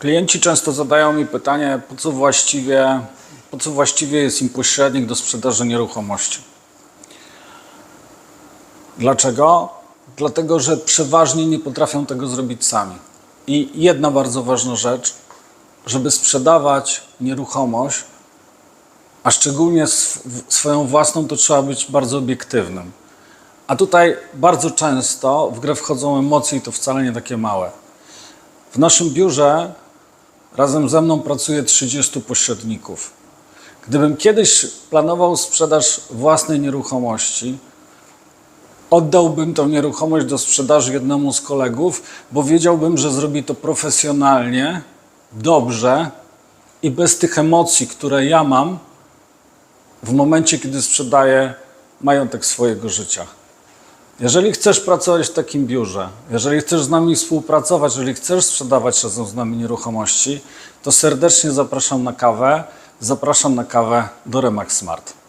Klienci często zadają mi pytanie, po co właściwie, po co właściwie jest im pośrednik do sprzedaży nieruchomości. Dlaczego? Dlatego, że przeważnie nie potrafią tego zrobić sami. I jedna bardzo ważna rzecz, żeby sprzedawać nieruchomość, a szczególnie sw- swoją własną, to trzeba być bardzo obiektywnym. A tutaj bardzo często w grę wchodzą emocje i to wcale nie takie małe. W naszym biurze razem ze mną pracuje 30 pośredników. Gdybym kiedyś planował sprzedaż własnej nieruchomości, oddałbym tą nieruchomość do sprzedaży jednemu z kolegów, bo wiedziałbym, że zrobi to profesjonalnie, dobrze i bez tych emocji, które ja mam w momencie, kiedy sprzedaję majątek swojego życia. Jeżeli chcesz pracować w takim biurze, jeżeli chcesz z nami współpracować, jeżeli chcesz sprzedawać razem z nami nieruchomości, to serdecznie zapraszam na kawę. Zapraszam na kawę do Remax Smart.